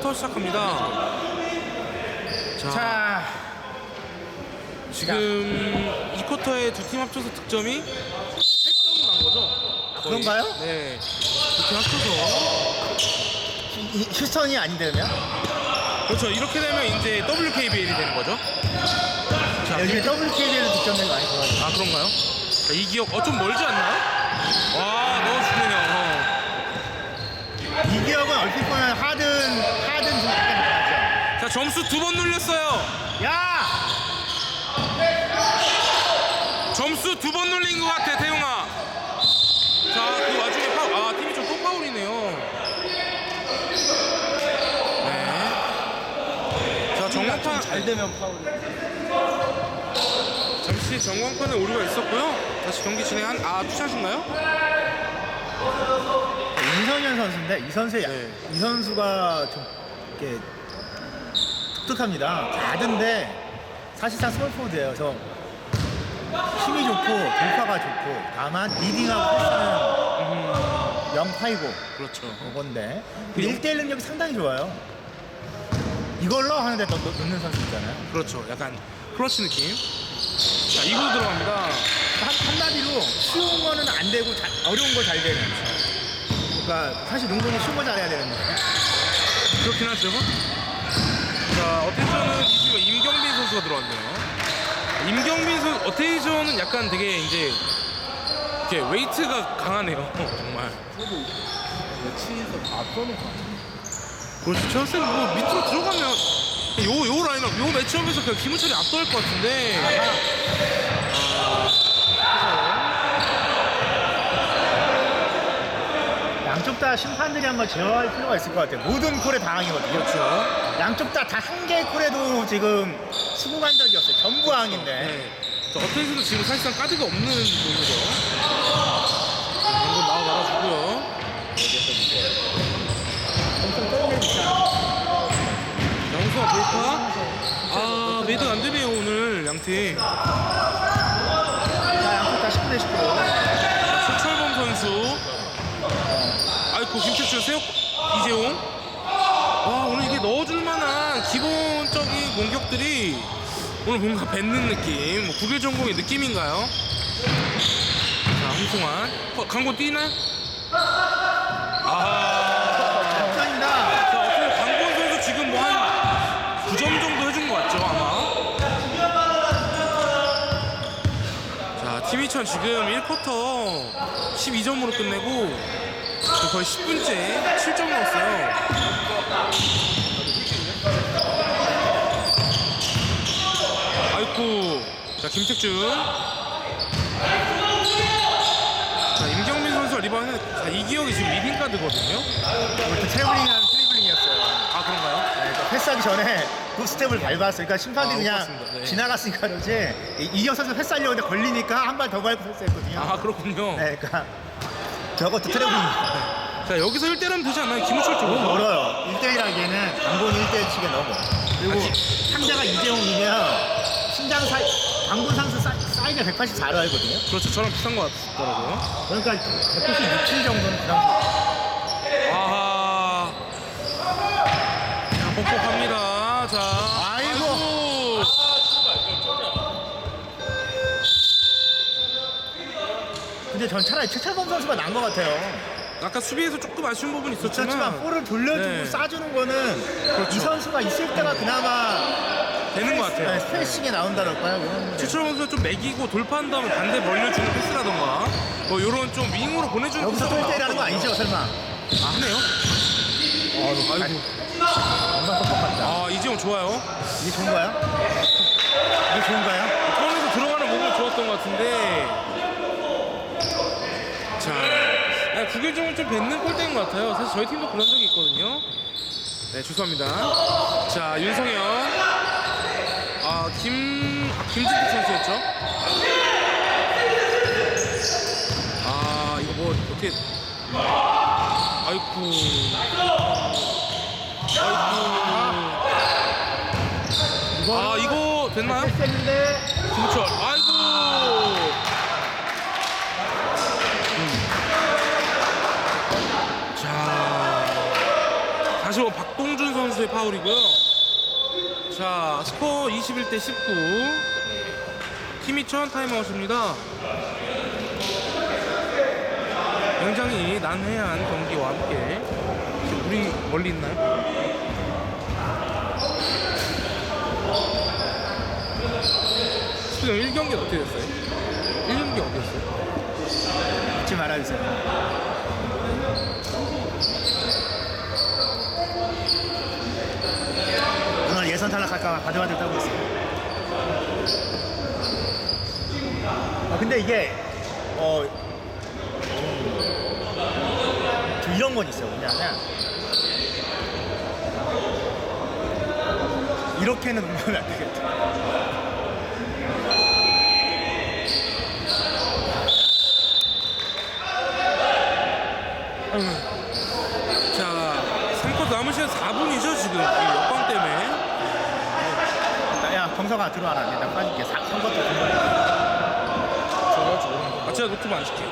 2쿼터 시작합니다. 자, 자, 지금 2쿼터에 두 팀 합쳐서 득점이 8점 난 거죠? 거의. 그런가요? 네. 두 팀 합쳐서. 이- 휴스턴이 아니되면 그렇죠. 이렇게 되면 이제 WKBL이 되는 거죠. 자, 요즘에 WKBL은 득점을 많이 좋아해요. 아 그런가요? 자, 이 기억 어 좀 멀지 않나요? 와 넣어주네요. 이 기억은 얼핏 보면 하든 하든 중학교 나죠. 자 점수 두 번 눌렸어요. 야, 점수 두 번 눌린 것 같아 태용아. 자 그 와중에 파울 아 팀이 좀 또 파울이네요. 네. 자 정광판 잘 되면 파울. 잠시 정광판에 오류가 있었고요. 다시 경기 진행한 아 투샷인가요? 임성현 선수인데 이 선수의 네. 이 선수가 좀 이렇게 독특합니다. 가든데 사실상 스몰 포드예요. 저 힘이 좋고 돌파가 좋고 다만 리딩하고 패스는 영파이고 그렇죠. 그건데 1대1 능력이 상당히 좋아요. 이걸로 하는데 더 넣- 넣는 선수 있잖아요. 그렇죠. 약간 크러쉬 느낌. 자 2구 들어갑니다. 한, 한마디로 쉬운 거는 안 되고 잘- 어려운 거 잘 되는. 그러니까 사실 농구는 쉬운 거 잘해야 되는데. 그렇긴 하죠. 자, 어테이저는 지금 임경빈 선수가 들어왔네요. 임경빈 선수, 어테이저는 약간 되게 이제 이렇게 웨이트가 강하네요. 정말. 그렇죠. 제가 뭐 밑으로 들어가면 요, 요 라인업, 요 매치업에서 그냥 김우철이 압도할 것 같은데. 양쪽 다 심판들이 한번 제어할 필요가 있을 것 같아요. 모든 콜에 당항이거든요. 그렇죠. 양쪽 다 다 한 개의 콜에도 지금 수긍한 적이 없어요. 전부 항인데. 네. 자, 어테이저도 지금 사실상 카드가 없는 정도죠. 한번 나와 말아주고요. 양수아 돌파. 아, 메이드 안 되네요, 오늘 양팀. 자, 양쪽 다 10분의 10분. 최철범 선수. 김태출, 세혁, 이재용. 와, 오늘 이게 넣어줄 만한 기본적인 공격들이 오늘 뭔가 뱉는 느낌. 뭐 국일 전공의 느낌인가요? 자, 홍승환. 어, 강고 뛰나요? 아. 역전이다. 자, 어떻게 강권 선수 지금 뭐 한 9점 정도 해준 것 같죠, 아마? 자, 팀이천 지금 1쿼터 12점으로 끝내고 거의 10분째 7점 넣었어요. 아이쿠. 자, 김택준. 자, 임경민 선수가 리바운드. 자, 이기혁이 지금 리딩 카드거든요. 이것도 트래블링한 트리블링이었어요. 아, 그런가요? 네, 그러니까 패스하기 전에 그 스텝을 밟았어요. 그러니까 심판들이 아, 못 그냥 봤습니다. 네. 지나갔으니까 그러지. 이- 이경 선수 패스하려고 했는데 걸리니까 한 발 더 밟고 패스했거든요. 아, 그렇군요. 네, 그러니까 저것도 트래블링입니다. 자 여기서 1대1하면 되지 않나요? 김우철 너무 쪽으로 멀어요. 1대1하기에는 강본 1대1 치기 너무. 그리고 상대가 이재용이면 신장 사이, 강본 상수 사, 사이즈가 184로 알거든요. 그렇죠 저랑 비슷한 것 같더라고요 그러니까 196, 7 정도는 그정 근데 전 차라리 최철범 선수가 나은 것 같아요. 아까 수비에서 조금 아쉬운 부분이 그렇지만 있었지만 볼을 돌려주고 네. 쏴주는 거는 그렇죠. 이 선수가 있을 때가 그나마 되는 것 같아요 네, 스트레칭에 나온다랄까요? 그런 최철 선수가 좀 매기고 돌파한 다음에 반대 벌려주는 패스라던가 뭐 요런 좀 윙으로 보내주는 여기서 또 패스가 1대1 하는 거 아니죠, 설마? 아 하네요 아이고, 정말 뻑뻑하다. 아 이재용 좋아요 이게 좋은가요? 이게 좋은가요? 턴에서 들어가는 몸이 좋았던 것 같은데 자 아, 구결정은 좀 뱉는 골대인 것 같아요. 사실 저희 팀도 그런 적이 있거든요. 네 죄송합니다. 자 윤성현. 아 김 아, 김진택 선수였죠? 아 이거 뭐 어떻게 아이쿠. 아이쿠. 아 이거 됐나요? 김철. 아 이고 음. 자 다시 한번 박동준 선수의 파울이고요. 자, 스코어 21대 19. 팀이천 타임아웃입니다. 굉장히 난해한 경기와 함께 지금 우리 멀리 있나요? 지금 1경기 어떻게 됐어요? 1경기 어디였어요? 잊지 말아주세요. 오늘 탈락할까 바들바들 떨고 있어요. 아, 근데 이게 어, 좀, 좀 이런 건 있어요. 뭐냐면 이렇게는 응원하면 안 되겠다. 자, 3쿼터 남은 시간 4분이죠, 지금. 이 역광 때문에. 야, 경서가 들어와라. 나 빠질게. 3것도 좋아, 좋아. 아, 제가 노트북 안 시켜요.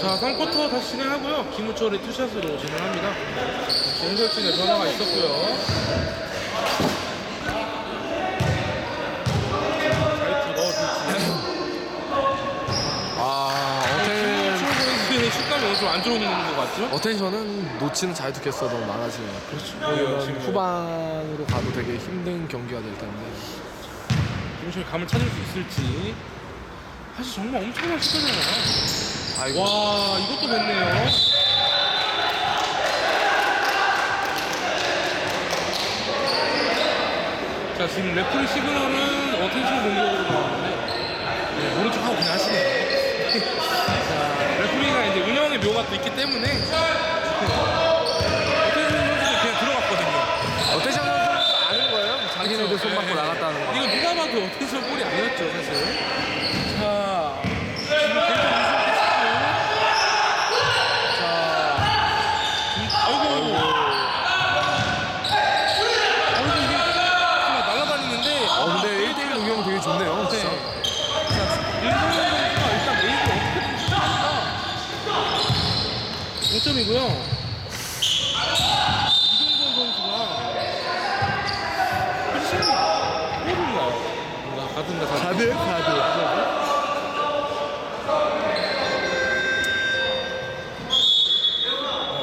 자, 3쿼터 다시 진행하고요. 김우철의 투샷으로 진행합니다. 연결진에 변화가 있었고요. 자유투 넣어줄지. 아 어텐 김우철 선수의 식감이 오늘 좀 안 좋은 것 같죠? 어텐션은 놓치는 자유투 개수가 너무 많아지네요. 그렇죠. 지금 후반으로 가도 되게 힘든 경기가 될 텐데. 김우철이 감을 찾을 수 있을지. 사실 정말 엄청난 시간이잖아요. 아이고 와 이것도 됐네요. 자 지금 레프리 시그널은 어텐션 공격으로 나왔는데 네, 척하고 그냥 하시네요. 자 레프리가 이제 운영의 묘가 또 있기 때문에 어텐션 선수도 그냥 들어갔거든요. 어텐션 선수는 아는 거예요? 자기네들 손 받고 네. 나갔다는 거. 이거 누가 봐도 어텐션 아니었죠 사실. 자자 음, 아이고 아이고 이게 날아다니는데 어 근데 1대1 운영 되게 좋네요. 네. 진짜. 자 선수가 일단 메이드 어떻게든 시작합니다 5점이고요 이동건 선수가 훨씬 모른가 뭔가 가든가 가드 가드.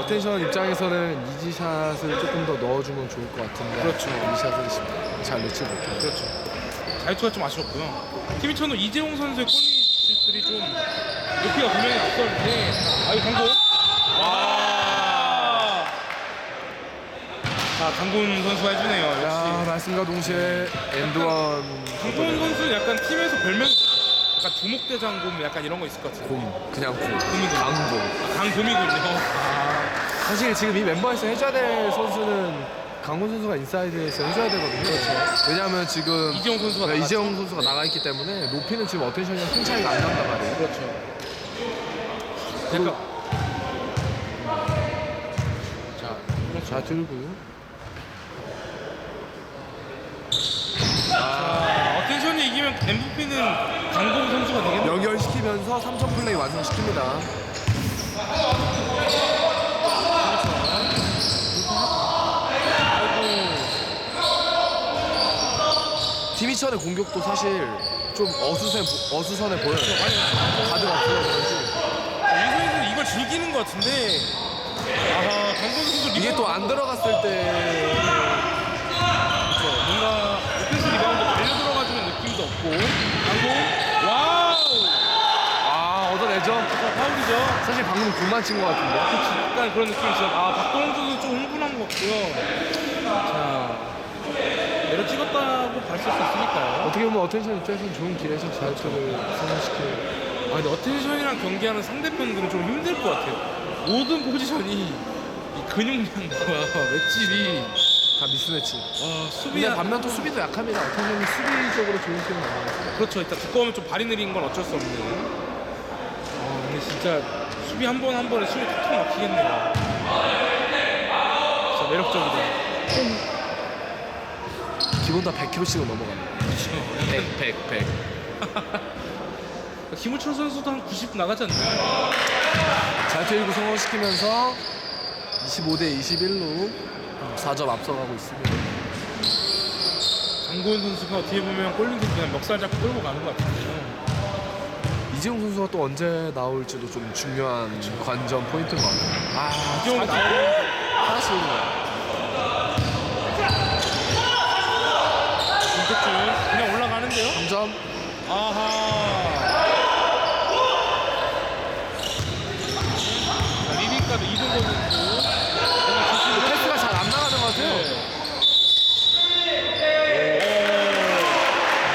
어텐션 입장에서는 이지샷을 조금 더 넣어주면 좋을 것 같은데 그렇죠. 이지샷을 잘 넣지 못해요. 그렇죠. 자유투가 좀 아쉬웠고요. 팀이천은 이재용 선수의 코니슛들이 좀 높이가 분명히 앞섰는데 아유 강군. 와. 자 강군 선수가 해주네요. 야 역시. 말씀과 동시에 엔드원 강군 선수는 약간 팀에서 별명이 뭐죠? 약간 두목대 장군 약간 이런 거 있을 것 같아요. 곰 그냥 곰. 강곰. 강곰이군요. 사실 지금 이 멤버에서 해줘야 될 선수는 강훈 선수가 인사이드에서 해줘야 되거든요. 왜냐하면 지금 이재용 선수가 네, 나갔죠? 이재용 선수가 나가 있기 때문에 높이는 지금 어텐션이랑 큰 차이가 안 난단 말이에요. 그렇죠. 약간 자자 들고 자, 어텐션이 이기면 MVP는 강공 선수가 되겠네요. 연결시키면서 3점 플레이 완성시킵니다. 디미천의 공격도 사실 좀 어수선 어수선해 보여요. 가드가 없어서 그런지 이선수 이걸 즐기는 것 같은데. 아하 강건 선수 이게 또안 들어갔을 때. 그렇죠. 뭔가 오펜스 리바운드 달려 들어가주는 느낌도 없고. 강공 와우! 아 얻어내죠. 자 파울이죠. 사실 방금 공만 친 것 같은데. 약간 그런 느낌이 있어요. 아 박동훈 선수 좀 흥분한 것 같고요. 자 내려 찍었다고 봤을 수 있으니까요 어떻게 보면 어텐션 입장에서는 좋은 기회에서 자유투를 성공시키는 아 근데 어텐션이랑 경기하는 상대편들은 좀 힘들 것 같아요 모든 포지션이 이 근육량과 맷집이 다 미스매치. 와 수비 근데 반면 또 수비도 약합니다. 어텐션이 수비적으로 좋은 팀은 아니에요. 그렇죠. 일단 두꺼우면 좀 발이 느린 건 어쩔 수 없는. 아, 근데 진짜 수비 한 번 한 번에 숨이 탁탁 막히겠네요. 진짜 매력적이다. 기본 다 100kg씩은 넘어가요. 그렇죠. 100, 100, 100. 김우철 선수도 한 90 나가지 않나요? 자유투 1구 성공시키면서 25대 21로 4점 앞서가고 있습니다. 강고은 선수가 어떻게 보면 골밑에 그냥 멱살 잡고 끌고 가는 것 같아요. 이재용 선수가 또 언제 나올지도 좀 중요한 관전 포인트인 것 같아요. 아, 이재용 사실 나오면 하나씩 올리네요. 김택준 그냥 올라가는데요? 3점. 아하. 자, 리딩카드 이동건 선수. 뭔가 주시는 패스가 잘 안 나가는 것 같아요.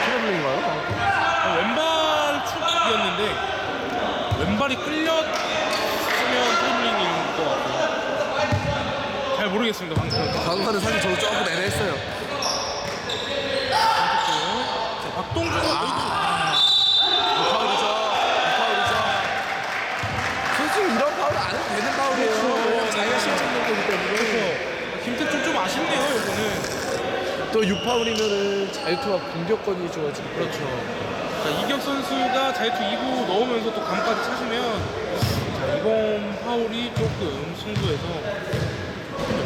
트래블링인가요? 어, 왼발 축이었는데 왼발이 끌렸으면 트래블링인 것 같아요. 잘 모르겠습니다 방금. 방금은 사실 저도 조금 애매했어요. 자, 박동준 아. 파울이죠. 파울이죠. 솔직히 이런 파울 안 해도 되는 파울이에요. 그렇죠. 왜냐면 자기가 실책인 거기 때문에. 그렇죠. 김태준 좀 아쉽네요 이거는. 또 6파울이면은 자유투와 공격권이 좋아지고 그렇죠. 자, 이격 선수가 자유투 2구 넣으면서 또 감까지 차시면 자, 이번 파울이 조금 승부에서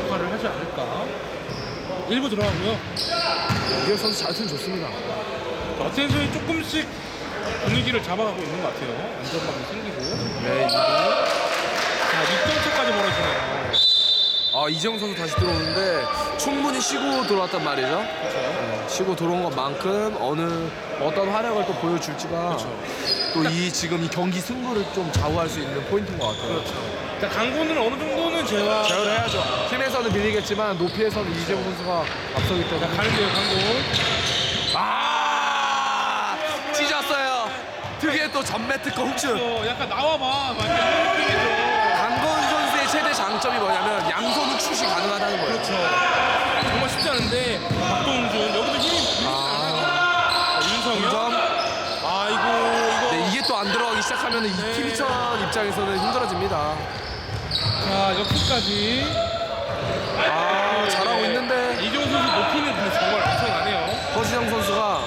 역할을 하지 않을까. 1부 들어가고요. 이혁 선수 자유투는 좋습니다. 어텐션이 조금씩 분위기를 잡아가고 있는 것 같아요. 안정감이 생기고. 네, 이거. 자, 6점 차까지 벌어지네요. 아 이재용 선수 다시 들어오는데 충분히 쉬고 들어왔단 말이죠. 네, 쉬고 들어온 것만큼 어느 어떤 활약을 또 보여줄지가 그렇죠. 또이 지금 이 경기 승부를 좀 좌우할 수 있는 포인트인 것 같아요. 그렇죠. 자, 강구는 어느 정도는 제가 제어해야죠. 힘에서는 밀리겠지만 높이에서는 이재용 선수가 앞서기 자, 때문에. 가는데요, 강구. 아 찢었어요. 특유의 또 전매 특허 훅슛. 어, 약간 나와봐. 막 이런 느낌이죠. 강건 선수의 최대 장점이 뭐냐면 양손 훅슛이 가능하다는 거예요. 그렇죠. 정말 쉽지 않은데 박동준 여기도 힘이. 아, 자, 윤성현. 점. 아이고 이거. 네, 이게 또 안 들어가기 시작하면 이 네. 팀전 입장에서는 힘들어집니다. 자 여기까지. 아, 잘하고 있는데 이종 선수 높이는 근데 정말 엄청나네요. 허지정 선수가